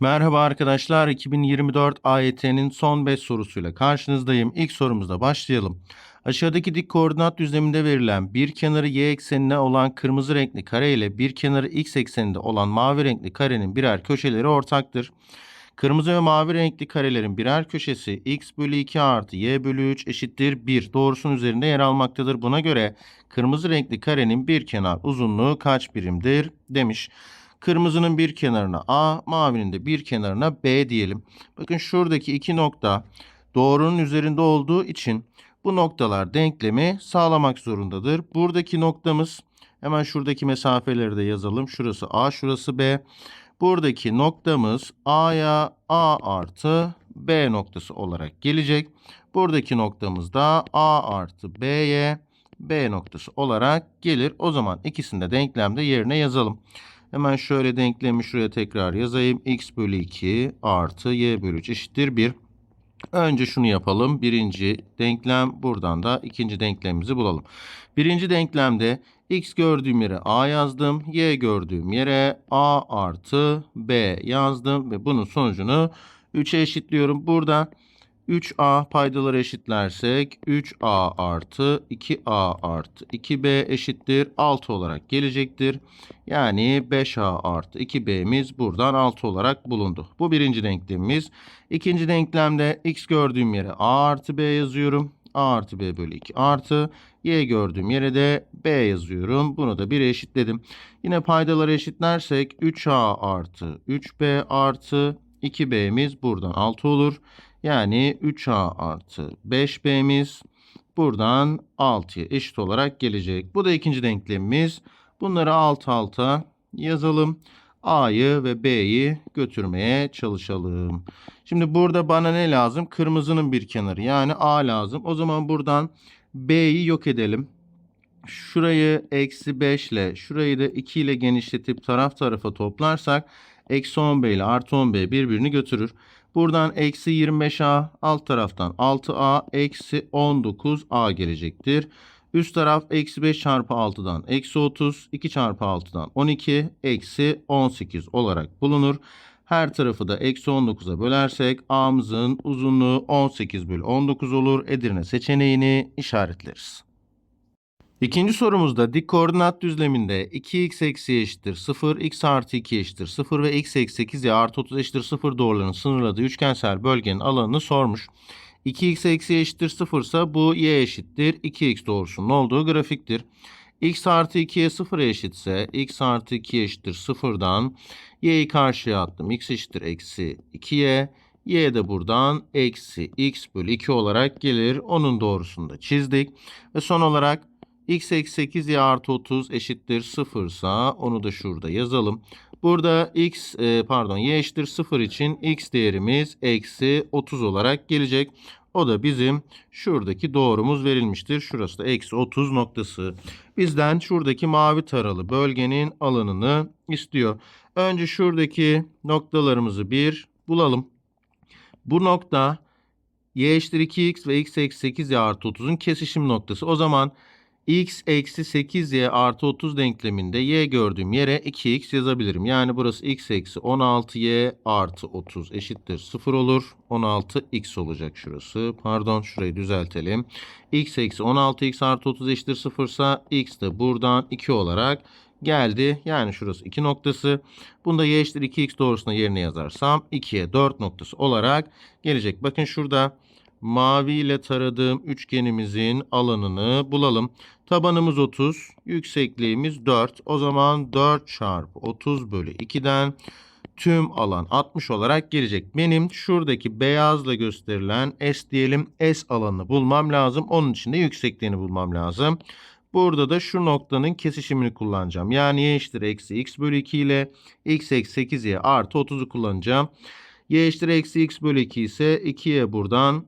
Merhaba arkadaşlar. 2024 AYT'nin son 5 sorusuyla karşınızdayım. İlk sorumuzda başlayalım. Aşağıdaki dik koordinat düzleminde verilen bir kenarı y eksenine olan kırmızı renkli kare ile bir kenarı x ekseninde olan mavi renkli karenin birer köşeleri ortaktır. Kırmızı ve mavi renkli karelerin birer köşesi x bölü 2 artı y bölü 3 eşittir 1 doğrusunun üzerinde yer almaktadır. Buna göre kırmızı renkli karenin bir kenar uzunluğu kaç birimdir demiş. Kırmızının bir kenarına A, mavinin de bir kenarına B diyelim. Bakın şuradaki iki nokta doğrunun üzerinde olduğu için bu noktalar denklemi sağlamak zorundadır. Buradaki noktamız hemen şuradaki mesafeleri de yazalım. Şurası A, şurası B. Buradaki noktamız A'ya A artı B noktası olarak gelecek. Buradaki noktamız da A artı B'ye B noktası olarak gelir. O zaman ikisini de denklemde yerine yazalım. Hemen şöyle denklemi şuraya tekrar yazayım. x bölü 2 artı y bölü 3 eşittir 1. Önce şunu yapalım. Birinci denklem buradan da ikinci denklemimizi bulalım. Birinci denklemde x gördüğüm yere a yazdım. Y gördüğüm yere a artı b yazdım. Ve bunun sonucunu 3'e eşitliyorum. Burada 3a paydaları eşitlersek 3a artı 2a artı 2b eşittir 6 olarak gelecektir. Yani 5a artı 2b'miz buradan 6 olarak bulundu. Bu birinci denklemimiz. İkinci denklemde x gördüğüm yere a artı b yazıyorum. a artı b bölü 2 artı y gördüğüm yere de b yazıyorum. Bunu da 1'e eşitledim. Yine paydaları eşitlersek 3a artı 3b artı 2b'miz buradan 6 olur. Yani 3a artı 5b'miz buradan 6'ya eşit olarak gelecek. Bu da ikinci denklemimiz. Bunları alt alta yazalım. A'yı ve B'yi götürmeye çalışalım. Şimdi burada bana ne lazım? Kırmızının bir kenarı yani A lazım. O zaman buradan B'yi yok edelim. Şurayı eksi 5 ile şurayı da 2 ile genişletip taraf tarafa toplarsak eksi 10B ile artı 10B birbirini götürür. Buradan eksi 25A alt taraftan 6A eksi 19A gelecektir. Üst taraf eksi 5 çarpı 6'dan eksi 30, 2 çarpı 6'dan 12, eksi 18 olarak bulunur. Her tarafı da eksi 19'a bölersek A'mızın uzunluğu 18 bölü 19 olur. Edirne seçeneğini işaretleriz. İkinci sorumuzda dik koordinat düzleminde 2x eksi eşittir 0, x artı 2 eşittir 0 ve x eksi 8 y artı 30 eşittir 0 doğrularının sınırladığı üçgensel bölgenin alanını sormuş. 2x eksi eşittir 0 ise bu y eşittir 2x doğrusunun olduğu grafiktir. x artı 2'ye 0 eşitse x artı 2 eşittir 0'dan y'yi karşıya attım. x eşittir eksi 2y. y de buradan eksi x bölü 2 olarak gelir. Onun doğrusunu da çizdik. Ve son olarak x eksi 8 y artı 30 eşittir 0 ise onu da şurada yazalım. Burada x e, pardon y eşittir 0 için x değerimiz eksi 30 olarak gelecek. O da bizim şuradaki doğrumuz verilmiştir. Şurası da eksi 30 noktası. Bizden şuradaki mavi taralı bölgenin alanını istiyor. Önce şuradaki noktalarımızı bir bulalım. Bu nokta y eşittir 2x ve x eksi 8 y artı 30'un kesişim noktası. O zaman x eksi 8y artı 30 denkleminde y gördüğüm yere 2x yazabilirim. Yani burası x eksi 16y artı 30 eşittir 0 olur. 16x olacak şurası. Pardon şurayı düzeltelim. x eksi 16x artı 30 eşittir 0 ise x de buradan 2 olarak geldi. Yani şurası 2 noktası. Bunda y eşittir 2x doğrusuna yerine yazarsam 2'ye 4 noktası olarak gelecek. Bakın şurada mavi ile taradığım üçgenimizin alanını bulalım. Tabanımız 30, yüksekliğimiz 4. O zaman 4 çarpı 30 bölü 2'den tüm alan 60 olarak gelecek. Benim şuradaki beyazla gösterilen S diyelim S alanını bulmam lazım. Onun için de yüksekliğini bulmam lazım. Burada da şu noktanın kesişimini kullanacağım. Yani y eşittir eksi x bölü 2 ile x eksi 8y artı 30'u kullanacağım. y eşittir eksi x bölü 2 ise 2y buradan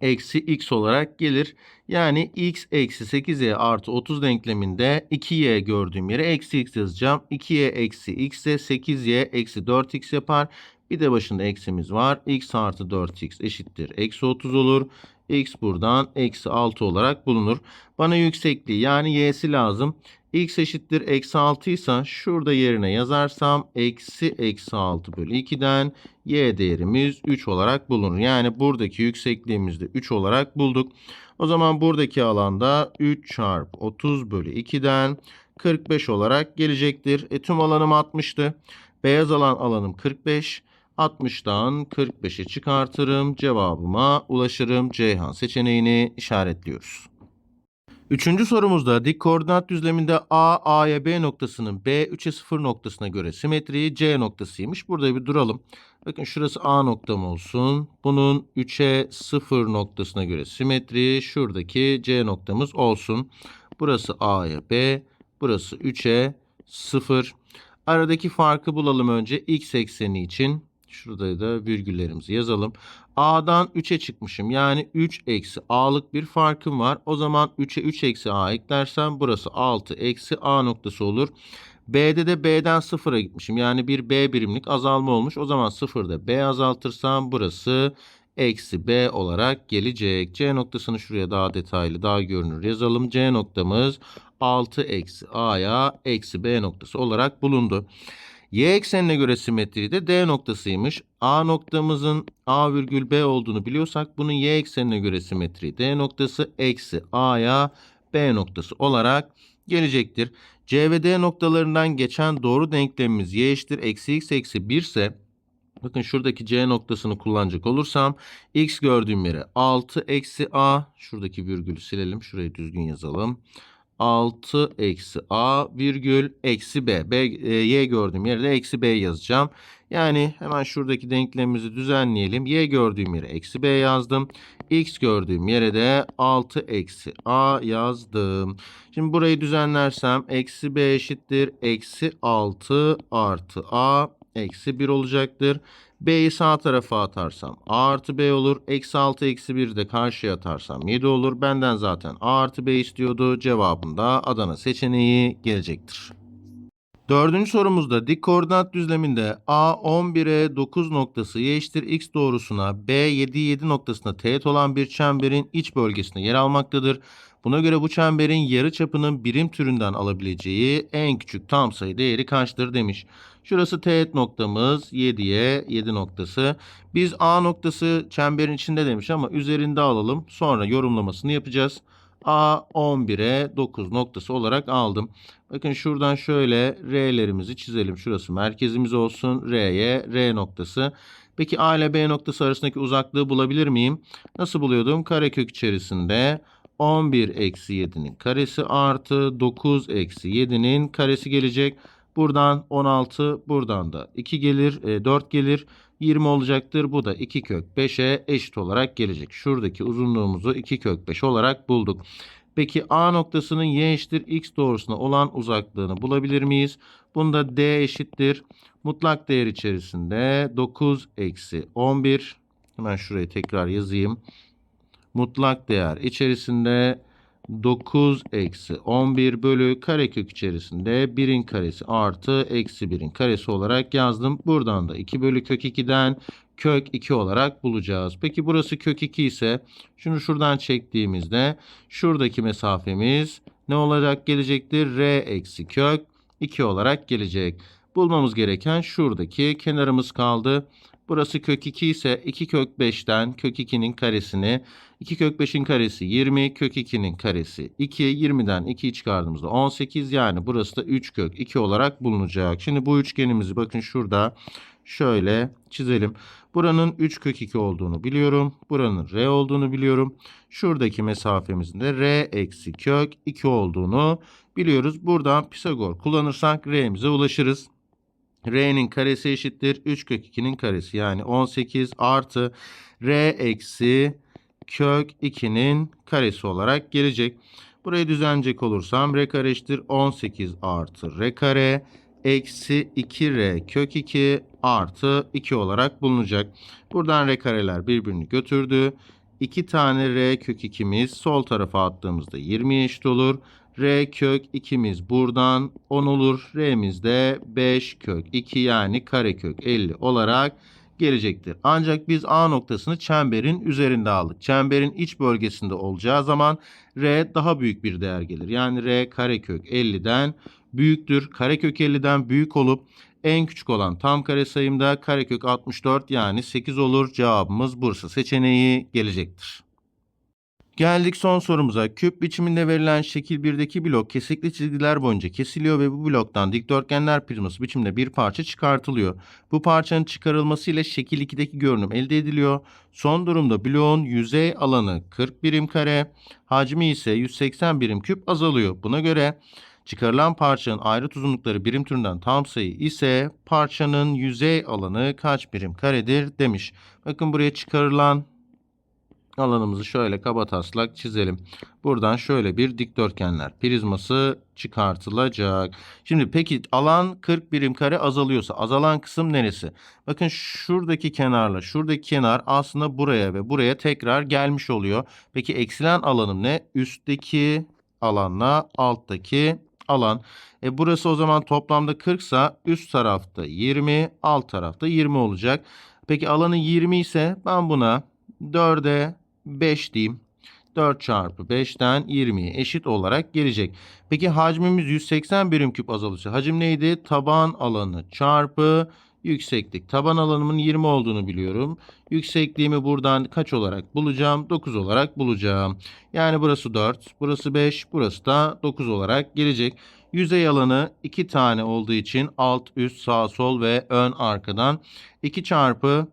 eksi x olarak gelir. Yani x eksi 8y artı 30 denkleminde 2y gördüğüm yere eksi x yazacağım. 2y eksi x ise 8y eksi 4x yapar. Bir de başında eksimiz var. x artı 4x eşittir. Eksi 30 olur. x buradan eksi 6 olarak bulunur. Bana yüksekliği yani y'si lazım. X eşittir eksi 6 ise şurada yerine yazarsam eksi eksi 6 bölü 2'den y değerimiz 3 olarak bulunur. Yani buradaki yüksekliğimizde 3 olarak bulduk. O zaman buradaki alanda 3 çarpı 30 bölü 2'den 45 olarak gelecektir. E, tüm alanım 60'tı. Beyaz alan alanım 45. 60'dan 45'e çıkartırım. Cevabıma ulaşırım. Ceyhan seçeneğini işaretliyoruz. Üçüncü sorumuzda dik koordinat düzleminde A, A'ya B noktasının B 3'e 0 noktasına göre simetriği C noktasıymış. Burada bir duralım. Bakın şurası A noktam olsun. Bunun 3'e 0 noktasına göre simetriği şuradaki C noktamız olsun. Burası A'ya B, burası 3'e 0. Aradaki farkı bulalım önce x ekseni için. Şurada da virgüllerimizi yazalım. A'dan 3'e çıkmışım. Yani 3 eksi A'lık bir farkım var. O zaman 3'e 3 eksi A eklersem burası 6 eksi A noktası olur. B'de de B'den 0'a gitmişim. Yani bir B birimlik azalma olmuş. O zaman 0'da B azaltırsam burası eksi B olarak gelecek. C noktasını şuraya daha detaylı, daha görünür yazalım. C noktamız 6 eksi A'ya eksi B noktası olarak bulundu. Y eksenine göre simetri de D noktasıymış. A noktamızın A virgül B olduğunu biliyorsak bunun Y eksenine göre simetri D noktası eksi A'ya B noktası olarak gelecektir. C ve D noktalarından geçen doğru denklemimiz y eşittir eksi x eksi 1 ise bakın şuradaki C noktasını kullanacak olursam x gördüğüm yere 6 eksi A şuradaki virgülü silelim şurayı düzgün yazalım. 6 eksi a virgül eksi b. b e, y gördüğüm yere de eksi b yazacağım. Yani hemen şuradaki denklemimizi düzenleyelim. y gördüğüm yere eksi b yazdım. x gördüğüm yere de 6 eksi a yazdım. Şimdi burayı düzenlersem eksi b eşittir. Eksi 6 artı a eksi 1 olacaktır. B'yi sağ tarafa atarsam A artı B olur. Eksi 6 eksi 1 de karşıya atarsam 7 olur. Benden zaten A artı B istiyordu. Cevabında Adana seçeneği gelecektir. Dördüncü sorumuzda dik koordinat düzleminde A 11'e 9 noktası y eşittir x doğrusuna B 7 7 noktasına teğet olan bir çemberin iç bölgesinde yer almaktadır. Buna göre bu çemberin yarı çapının birim türünden alabileceği en küçük tam sayı değeri kaçtır demiş. Şurası teğet noktamız 7'ye 7 noktası. Biz A noktası çemberin içinde demiş ama üzerinde alalım. Sonra yorumlamasını yapacağız. A 11'e 9 noktası olarak aldım. Bakın şuradan şöyle R'lerimizi çizelim. Şurası merkezimiz olsun. R'ye R noktası. Peki A ile B noktası arasındaki uzaklığı bulabilir miyim? Nasıl buluyordum? Karekök içerisinde 11 eksi 7'nin karesi artı 9 eksi 7'nin karesi gelecek. Buradan 16, buradan da 2 gelir, e, 4 gelir. 20 olacaktır. Bu da 2 kök 5'e eşit olarak gelecek. Şuradaki uzunluğumuzu 2 kök 5 olarak bulduk. Peki A noktasının y eşittir x doğrusuna olan uzaklığını bulabilir miyiz? Bunda d eşittir. Mutlak değer içerisinde 9 eksi 11. Hemen şurayı tekrar yazayım. Mutlak değer içerisinde 9 eksi 11 bölü karekök içerisinde 1'in karesi artı eksi 1'in karesi olarak yazdım. Buradan da 2 bölü kök 2'den kök 2 olarak bulacağız. Peki burası kök 2 ise şunu şuradan çektiğimizde şuradaki mesafemiz ne olarak gelecektir? R eksi kök 2 olarak gelecek. Bulmamız gereken şuradaki kenarımız kaldı. Burası kök 2 ise 2 kök 5'ten kök 2'nin karesini 2 kök 5'in karesi 20 kök 2'nin karesi 2 20'den 2'yi çıkardığımızda 18 yani burası da 3 kök 2 olarak bulunacak. Şimdi bu üçgenimizi bakın şurada şöyle çizelim. Buranın 3 kök 2 olduğunu biliyorum. Buranın R olduğunu biliyorum. Şuradaki mesafemizin de R eksi kök 2 olduğunu biliyoruz. Buradan Pisagor kullanırsak R'mize ulaşırız. R'nin karesi eşittir 3 kök 2'nin karesi yani 18 artı R eksi kök 2'nin karesi olarak gelecek. Burayı düzenleyecek olursam R kare eşittir 18 artı R kare eksi 2R kök 2 artı 2 olarak bulunacak. Buradan R kareler birbirini götürdü. 2 tane R kök 2'miz sol tarafa attığımızda 20 eşit olur. R kök 2'miz buradan 10 olur. R'miz de 5 kök 2 yani kare kök 50 olarak gelecektir. Ancak biz A noktasını çemberin üzerinde aldık. Çemberin iç bölgesinde olacağı zaman R daha büyük bir değer gelir. Yani R karekök 50'den büyüktür. Karekök 50'den büyük olup en küçük olan tam kare sayımda karekök 64 yani 8 olur. Cevabımız Bursa seçeneği gelecektir. Geldik son sorumuza. Küp biçiminde verilen şekil 1'deki blok kesikli çizgiler boyunca kesiliyor ve bu bloktan dikdörtgenler prizması biçimde bir parça çıkartılıyor. Bu parçanın çıkarılması ile şekil 2'deki görünüm elde ediliyor. Son durumda bloğun yüzey alanı 40 birim kare, hacmi ise 180 birim küp azalıyor. Buna göre çıkarılan parçanın ayrıt uzunlukları birim türünden tam sayı ise parçanın yüzey alanı kaç birim karedir demiş. Bakın buraya çıkarılan alanımızı şöyle kaba taslak çizelim. Buradan şöyle bir dikdörtgenler prizması çıkartılacak. Şimdi peki alan 40 birim kare azalıyorsa azalan kısım neresi? Bakın şuradaki kenarla şuradaki kenar aslında buraya ve buraya tekrar gelmiş oluyor. Peki eksilen alanım ne? Üstteki alanla alttaki alan. E burası o zaman toplamda 40 ise üst tarafta 20, alt tarafta 20 olacak. Peki alanı 20 ise ben buna 4'e 5 diyeyim. 4 çarpı 5'ten 20'ye eşit olarak gelecek. Peki hacmimiz 180 birim küp azalırsa hacim neydi? Taban alanı çarpı yükseklik. Taban alanımın 20 olduğunu biliyorum. Yüksekliğimi buradan kaç olarak bulacağım? 9 olarak bulacağım. Yani burası 4, burası 5, burası da 9 olarak gelecek. Yüzey alanı 2 tane olduğu için alt, üst, sağ, sol ve ön arkadan 2 çarpı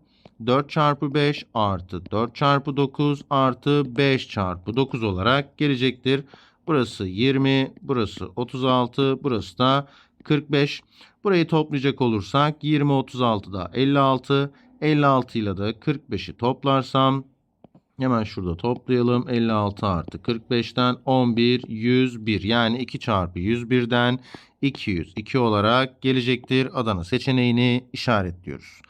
4 çarpı 5 artı 4 çarpı 9 artı 5 çarpı 9 olarak gelecektir. Burası 20, burası 36, burası da 45. Burayı toplayacak olursak 20, 36 da 56. 56 ile de 45'i toplarsam hemen şurada toplayalım. 56 artı 45'ten 11, 101 yani 2 çarpı 101'den 202 olarak gelecektir. Adana seçeneğini işaretliyoruz.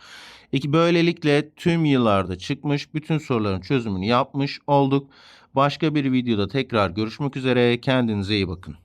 İki böylelikle tüm yıllarda çıkmış bütün soruların çözümünü yapmış olduk. Başka bir videoda tekrar görüşmek üzere. Kendinize iyi bakın.